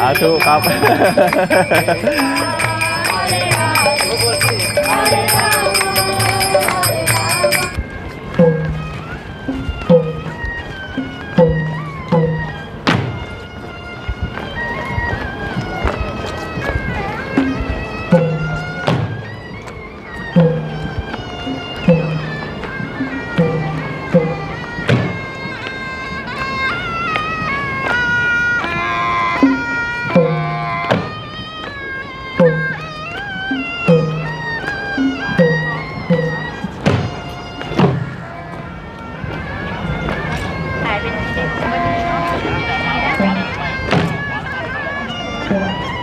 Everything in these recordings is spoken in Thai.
าธุครับ เ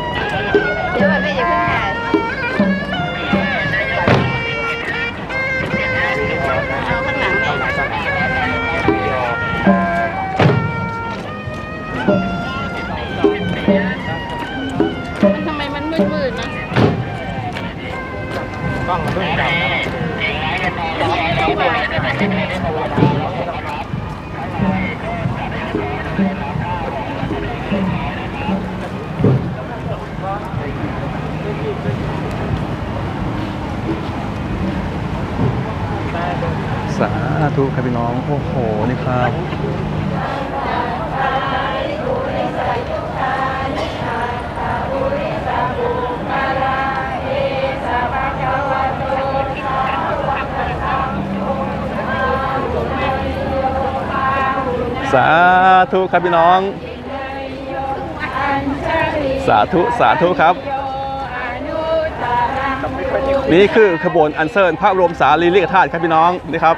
องโอ้โห นี่ครับ สาธุครับพี่น้อง สาธุ สาธุครับ นี่คือขบวนอันเซิญพระบรมสารีริกธาตุครับพี่น้องนี่ครับ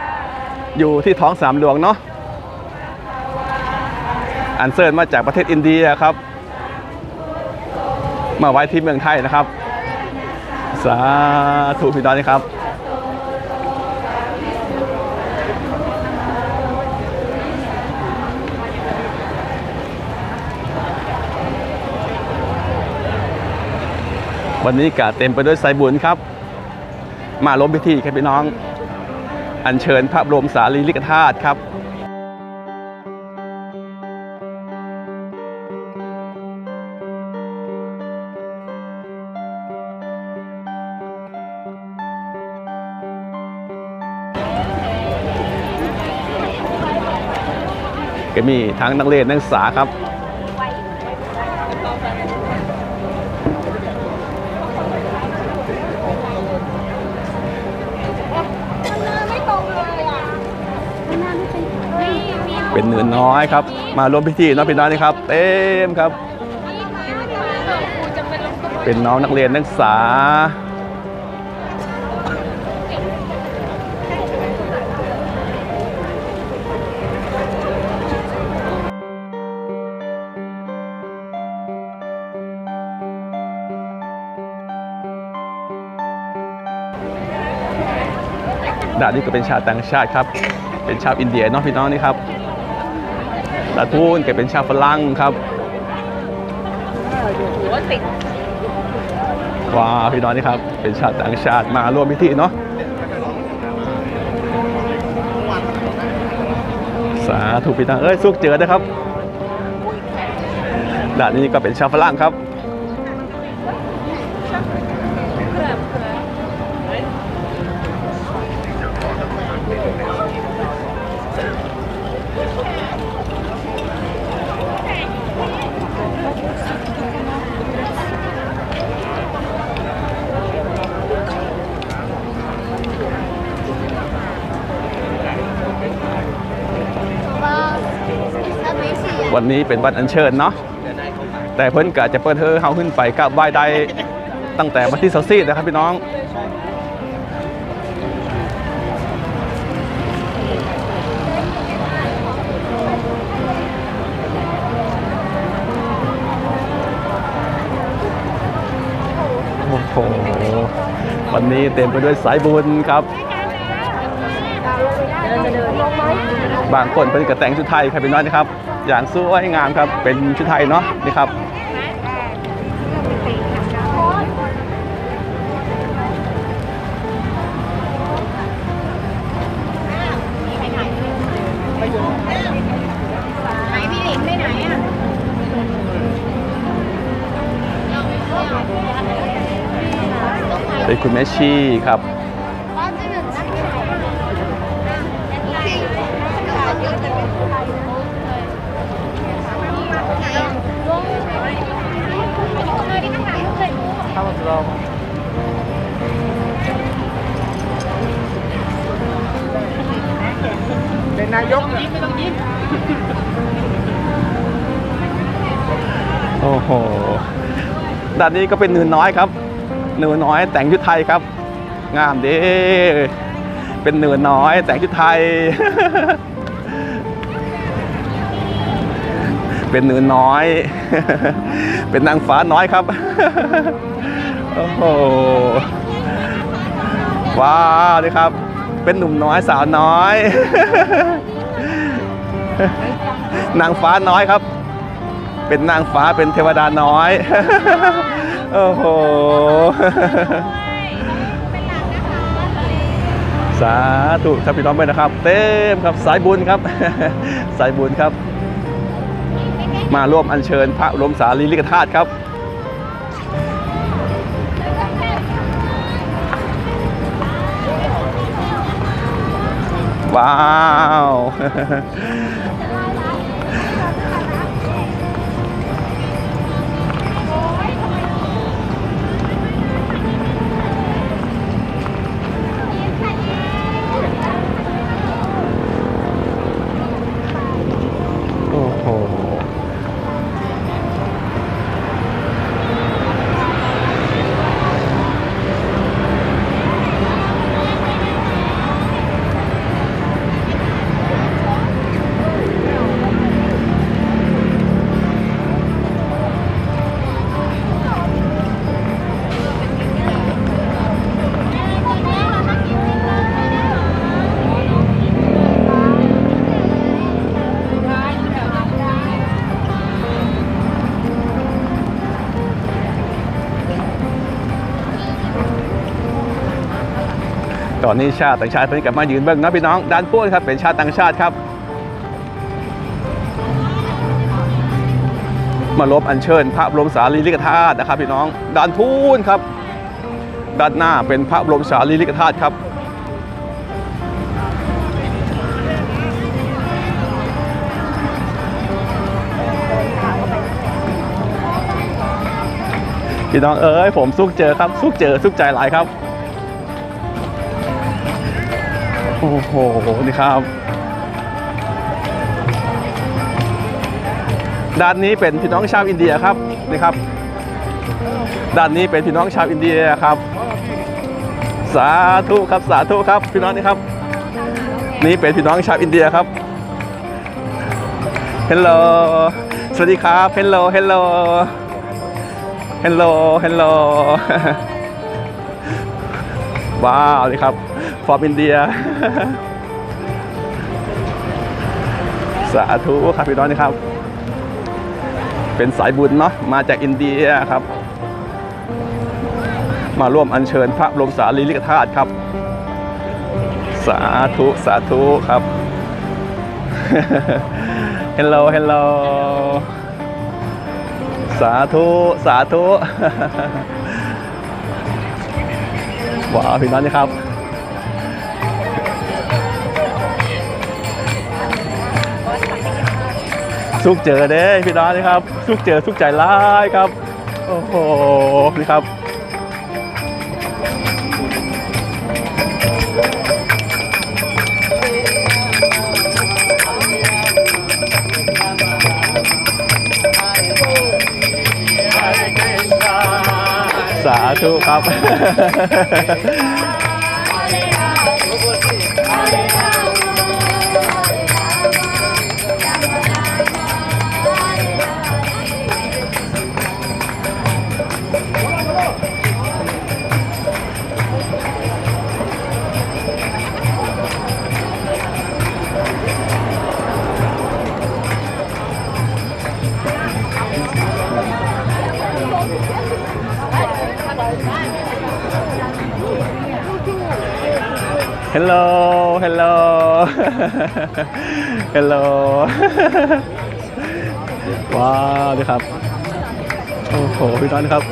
อยู่ที่ท้องสามหลวงเนาะอันเซิญมาจากประเทศอินเดียครับมาไว้ที่เมืองไทยนะครับ สาธุพี่น้องนะครับวันนี้กาเต็มไปด้วยสายบุญครับ มาล้มพิธีครับพี่น้อง อัญเชิญพระบรมสารีริกธาตุครับก็มีทั้งนักเรียนนักศึกษาครับ ไม่ตรงเลยอะมันน่าไม่เป็นนี่มี เป็นเนื้อน้อยครับ มาร่วมพิธีน้องพี่น้องนี่ครับเต็มครับเป็นลมก็เป็นน้องนักเรียนนักศึกษา ด่านนี้ก็เป็นชาวต่างชาติครับ เป็นชาวอินเดียเนาะพี่น้องนี่ครับ ดาทูนก็เป็นชาวฝรั่งครับหัวติดว้าวพี่น้องนี่ครับ เป็นชาวต่างชาติมาร่วมพิธีเนาะสาธุพี่น้องเอ้ยสุกเจอนะครับด่านนี้ก็เป็นชาวฝรั่งครับ วันนี้เป็นวันอัญเชิญเนาะแต่เพิ่นกะจะเปิดเธอเฮาขึ้นไปกับไหว้ได้ตั้งแต่วันที่สสี่นะครับพี่น้องโอ้โหวันนี้เต็มไปด้วยสายบุญครับบางคนเป็นกระแต่งชุดไทยครับพี่น้อยนะครับ อย่างสวยงามครับ เป็นชุดไทยเนาะนี่ครับเป็นคุณแม่ชีครับ เป็นนายกยิ้มไม่ต้องยิ้มโอ้โหด้านนี้ก็เป็นหนูน้อยครับหนูน้อยแต่งชุดไทยครับ งามด้เป็นหนูน้อยแต่งชุดไทย เป็นหนูน้อย เป็นนางฟ้าน้อยครับ โอ้โห ว้าวนี่ครับ เป็นหนุ่มน้อยสาวน้อย นางฟ้าน้อยครับ เป็นนางฟ้าเป็นเทวดาน้อย โอ้โห สาธุท่านพี่น้องไปนะครับ เต็มครับสายบุญครับ สายบุญครับ มาร่วมอัญเชิญพระบรมสารีริกธาตุครับว้าว อนนี้ชาติต่างชาติเพิ่งกลับมายืนเบิ้งนะพี่น้องด้านพูดครับเป็นชาติต่างชาติครับ มาลบอัญเชิญ พระบรมสารีริกธาตุนะครับพี่น้องด้านพูนครับ ด้านหน้าเป็นพระบรมสารีริกธาตุครับพี่น้องเอ้ยผมสุกเจอครับ สุกเจอสุกใจหลายครับ โอ้โหนี่ครับ ด้านนี้เป็นพี่น้องชาวอินเดียครับนี่ครับ ด้านนี้เป็นพี่น้องชาวอินเดียครับ สาธุครับสาธุครับพี่น้องนี่ครับ นี่เป็นพี่น้องชาวอินเดียครับเฮลโลสวัสดีครับเฮลโลเฮลโลเฮลโลเฮลโลว้าวนี่ครับ ฟอร์มอินเดีย สาธุครับพี่น้องนี่ครับ เป็นสายบุญเนาะมาจากอินเดียครับ มาร่วมอัญเชิญพระบรมสารีริกธาตุครับ สาธุสาธุครับเฮลโลเฮลโลสาธุสาธุว้าวพี่น้องนี่ครับ สุกเจอเด้พี่น้องนี่ครับสุกเจอสุกใจร้ายครับ โอ้โหนี่ครับสาธุครับ ฮัลโหลว้าวดีครับ โอ้โห พี่ต้อนครับ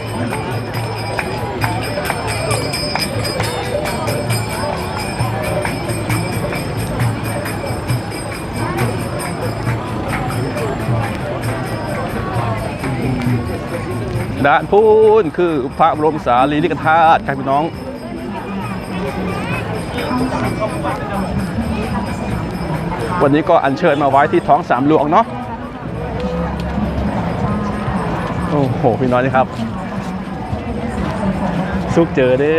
ด่านพูนคือพระบรมสารีริกธาตุครับพี่น้อง วันนี้ก็อัญเชิญมาไว้ที่ท้องสามหลวงเนาะโอ้โหพี่น้อยนี่ครับ สุกเจอเด้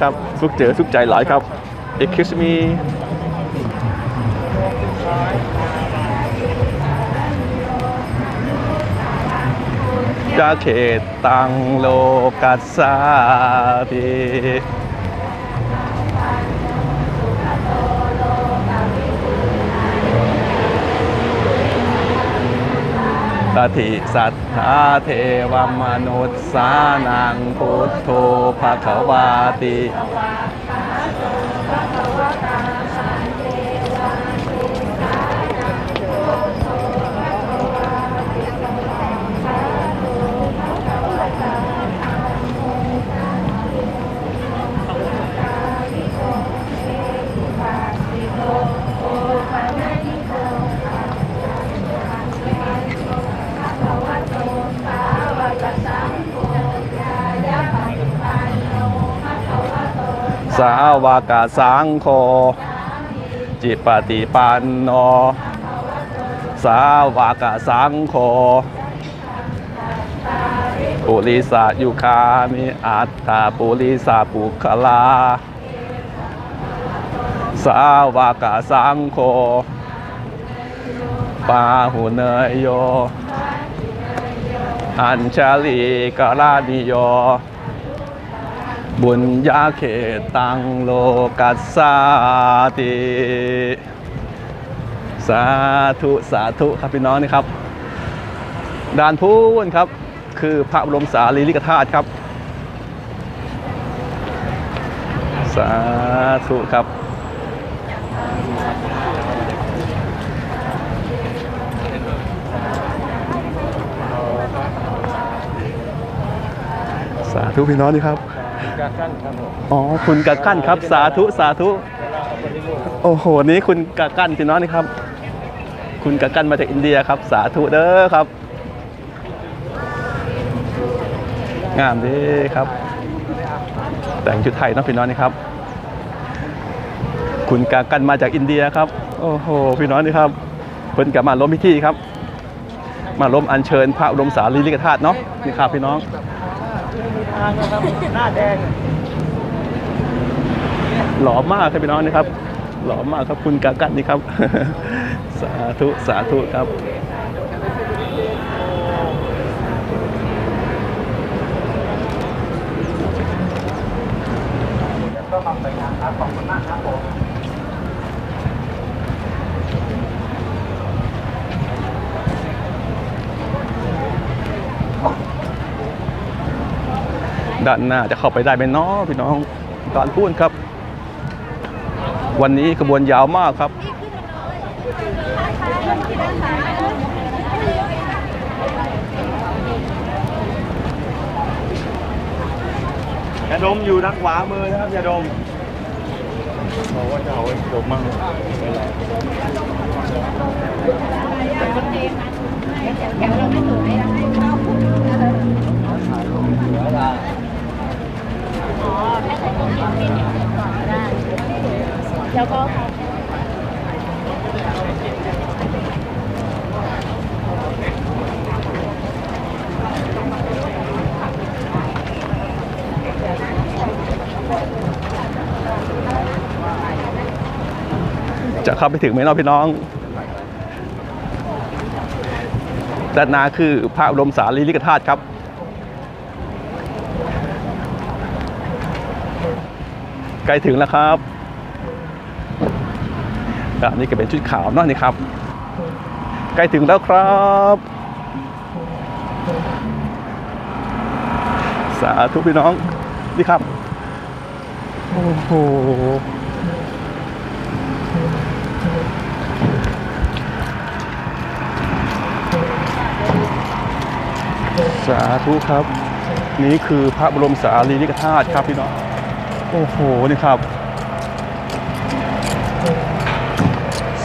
ครับ สุกเจอสุกใจหลายครับ excuse me จาเขตตังโลกัสสาติ ตถิสัทธาเทวมนุษย์สานังพุทโธภะคะวาติ กาสังโฆจิปฏิปันโน สาวากาสังโฆปุริสายุคามิอัตตาปุริสาปุคลา สาวากาสังโฆปาหุเนยโย อัญชลีกรานิโย บุญญาเขตตังโลกัสสาติสาธุสาธุครับพี่น้องนี่ครับด่านพูนครับ คือพระบรมสารีริกธาตุครับ สาธุครับ สาธุพี่น้องนี่ครับ กากั้นครับผมอ๋อคุณกะกั้นครับสาธุสาธุโอ้โหนี่คุณกะกั้นพี่น้องนี่ครับ คุณกะกั้นมาจากอินเดียครับ สาธุเด้อครับงามดีครับ แต่งชุดไทยเนาะพี่น้องนี่ครับ คุณกากันมาจากอินเดียครับ โอ้โหพี่น้องนี่ครับเพิ่นกลับมาล้มพิธีครับ มาล้มอัญเชิญพระบรมสารีริกธาตุเนาะนี่ครับพี่น้อง ทางนะครับ หน้าแดง หล่อมากครับพี่น้องนะครับ หล่อมากครับคุณกากันนี่ครับ สาธุสาธุครับ ก็มาไปงานครับขอบคุณมากครับผม ด้านหน้าจะเข้าไปได้ไหมเนาะพี่น้องตอนพูดครับ วันนี้ขบวนยาวมากครับยาดมอยู่ทางขวามือนะครับยาดมบอกว่าจะเอาไว้ดมมั่งแแค่ใส่กางเกงมินิก็ได้ แล้วก็จะเข้าไปถึงไหมเนาะพี่น้อง ด้านหน้าคือพระบรมสารีริกธาตุครับ ใกล้ถึงแล้วครับอะนี่ก็เป็นชุดขาวเนาะนี่ครับ ใกล้ถึงแล้วครับ สาธุพี่น้อง นี่ครับ โอ้โหสาธุครับ นี่คือพระบรมสารีริกธาตุครับพี่น้อง โอ้โห นี่ครับ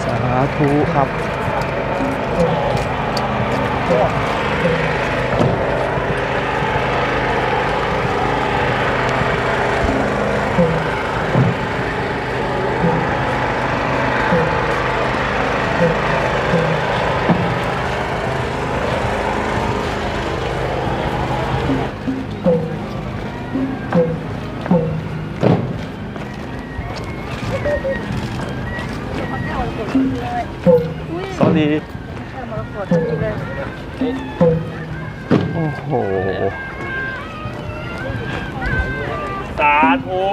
สาธุครับ โอ้โห สาธุ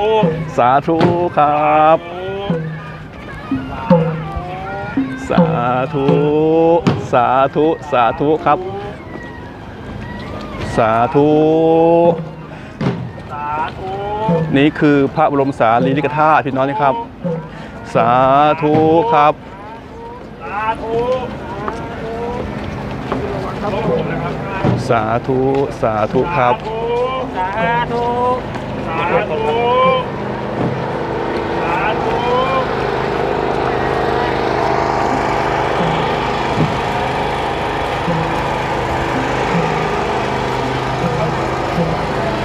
สาธุครับ สาธุ สาธุ สาธุครับ สาธุ สาธุนี่คือพระบรมสารีริกธาตุพี่น้องนะครับ สาธุครับ สาธุ สาธุสาธุครับ สาธุสาธุสาธุ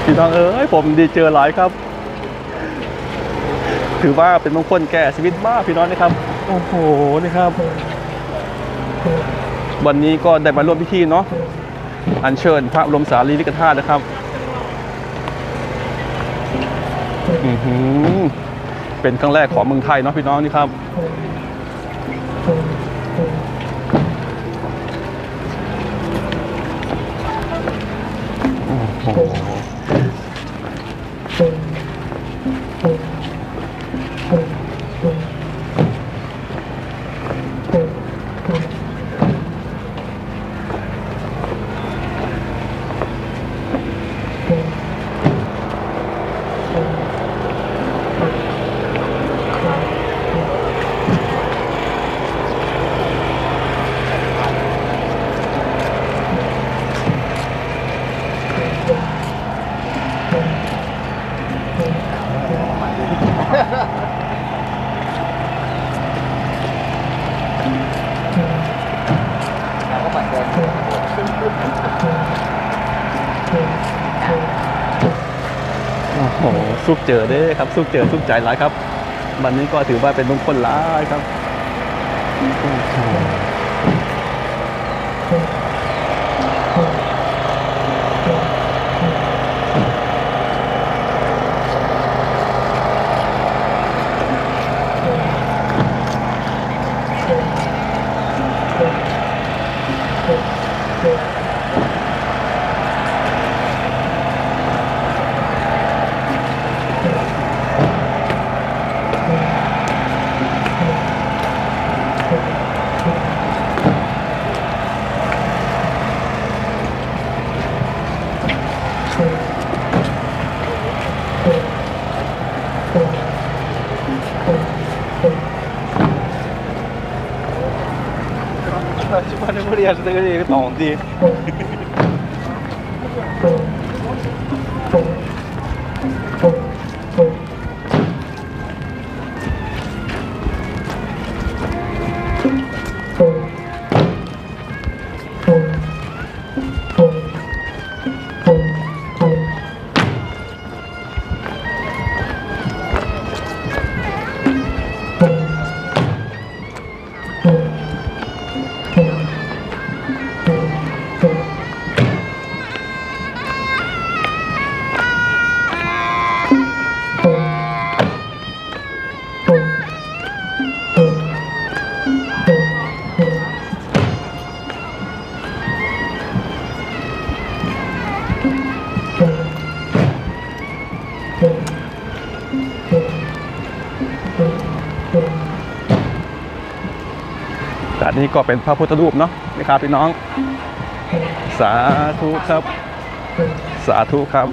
พี่น้องเอ้ยผมดีเจอหลายครับ ถือว่าเป็นมงคลแก่ชีวิตมากพี่น้องนะครับ โอ้โหนี่ครับ วันนี้ก็ได้มาร่วมพิธีเนาะอัญเชิญพระบรมสารีริกธาตุนะครับอือหือเป็นครั้งแรกของเมืองไทยเนาะพี่น้องนี่ครับ โอ้โห เจอเด้ครับสุขเจอสุขใจหลายครับวันนี้ก็ถือว่าเป็นมงคลหลายครับ โอ้โหชิบะเก็ต่อดีแต่อันนี้ก็เป็นพระพุทธรูปเนาะนะครับพี่น้อง สาธุครับ สาธุครับ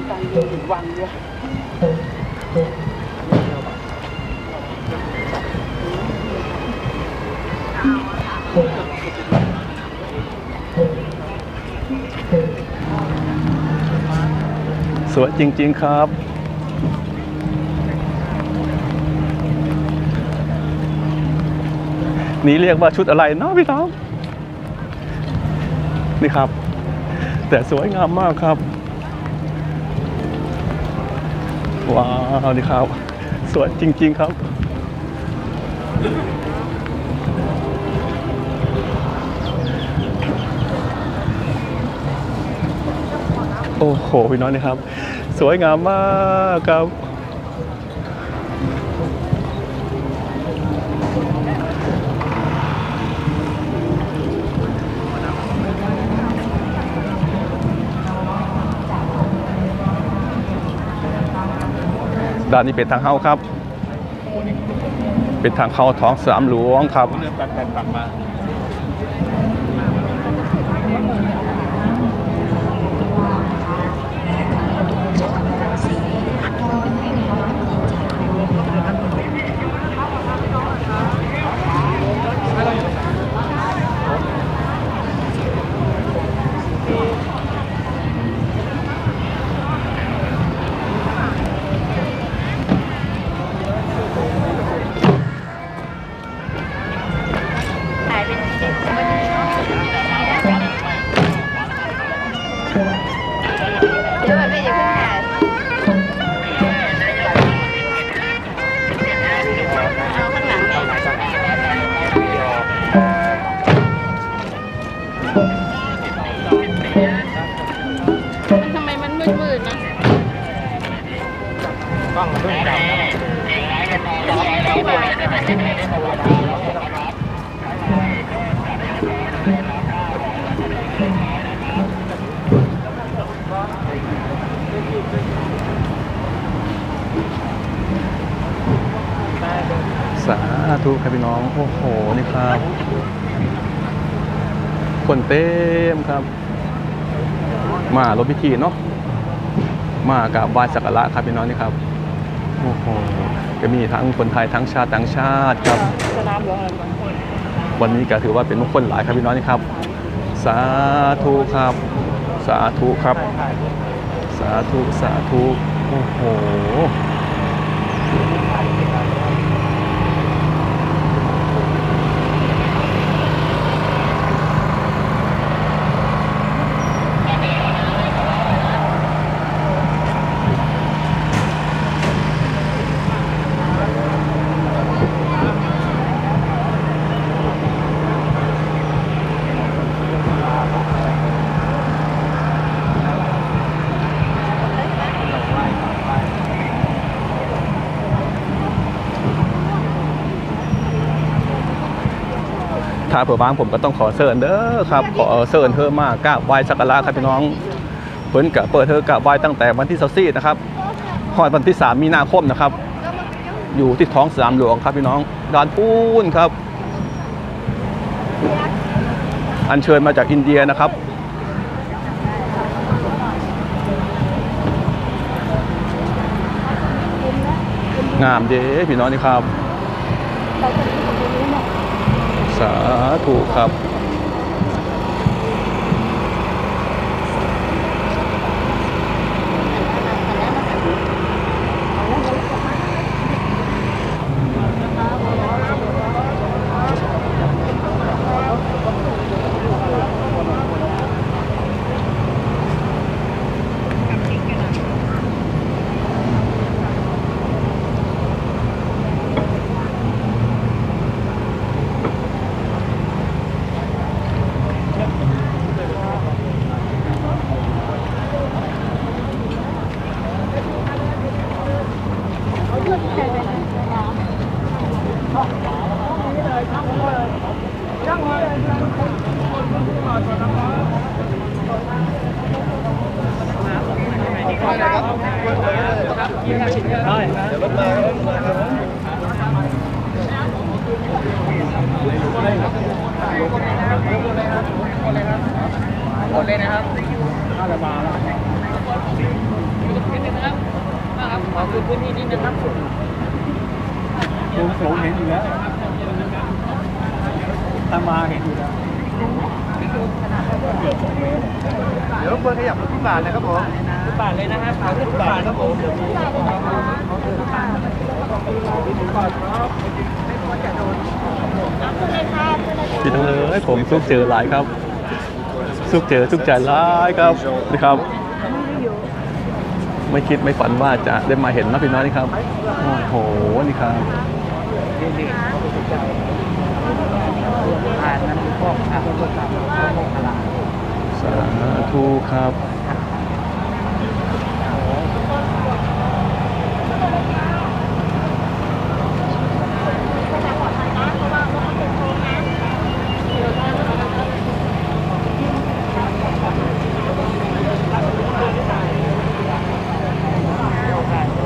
สวยจริง ๆ ครับ นี่เรียกว่าชุดอะไรเนาะพี่น้องนี่ครับ แต่สวยงามมากครับ ว้าวนี่ครับ สวยจริง ๆครับโอ้โห พี่น้องนี่ครับ สวยงามมากครับ ด้านนี้เป็นทางเข้าครับ เป็นทางเข้าท้องสามหลวงครับ พี่น้อง โอ้โห นี่ครับ คนเต็มครับ มารถพิธีเนาะ มากับไหว้สักการะครับพี่น้องนี่ครับ โอ้โห ก็มีทั้งคนไทยทั้งชาติต่างชาติครับ วันนี้ก็ถือว่าเป็นมงคลหลายครับพี่น้องนี่ครับ สาธุครับ สาธุครับ สาธุ สาธุ โอ้โหาเผื่อบ้างผมก็ต้องขอเชิญเด้อครับ ขอเชิญเธอมากราบไหว้สักการะครับพี่น้องเพิ่นกับเปิดเธอกราบไหว้ตั้งแต่วันที่24นะครับฮอดวันที่ 3 มีนาคมนะครับ อยู่ที่ท้องสนามหลวงครับพี่น้องดานปูนครับ อัญเชิญมาจากอินเดียนะครับงามเด้พี่น้องนี่ครับ สาธุครับ สูงสูงเห็นอยู่แล้วตามมาเห็นอยู่แล้วเดี๋ยวเพื่อนขยั บาทนะครับผมทุกบาทเลยนะครับขอทุกบาทครับผมพี่น้องเอ้ยผมสุกเจอหลายครับสุกเจอสุกใจหลายครับนี่ครับ ไม่คิดไม่ฝันว่าจะได้มาเห็นนะพี่น้องนี่ครับโอ้โหนี่ครับอ่านนั้นพวกอ่านพวกพวกพวกตลาดสาธุครับ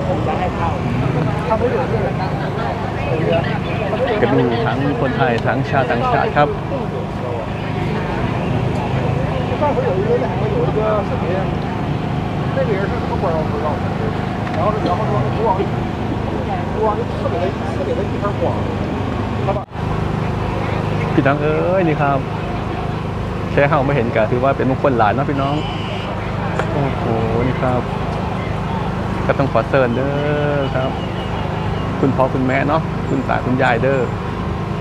ผมจะให้เข้า ทั้งคนไทยทั้งชาติต่างชาติครับพี่น้องเอ้ยนี่ครับแค่เฮาไม่เห็นกันถือว่าเป็นมงคลหลานนะพี่น้อง โอ้โหนี่ครับ ก็ต้องขอเซิร์นเด้อครับ คุณพ่อคุณแม่เนาะคุณตาคุณยายเด้อ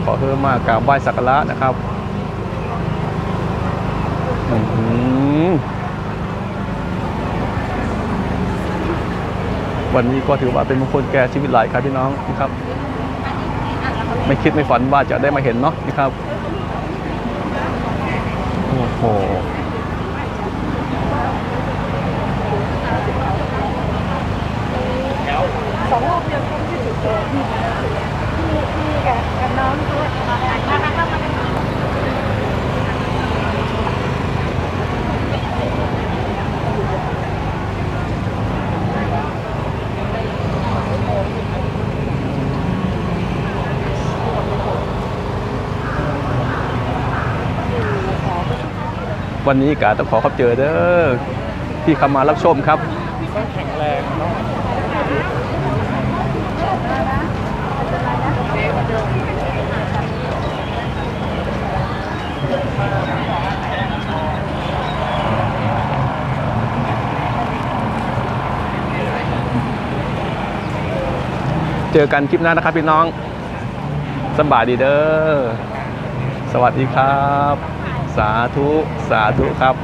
ขอเพิ่มมากราบไหว้สักการะนะครับวันนี้ก็ถือว่าเป็นมงคลแก่ชีวิตหลายครับพี่น้องนะครับ ไม่คิดไม่ฝันว่าจะได้มาเห็นเนาะนะครับ โอ้โห สองรอบยังต้องที่สุดเลยพี่พี่กับกับน้องด้วยมามามามา วันนี้กาต้องขอขอบเจอเด้อที่เข้ามารับชมครับแข็งแรงเนาะเจอกันคลิปหน้านะครับพี่น้องสบายดีเด้อ สวัสดีครับ สาธุ สาธุครับ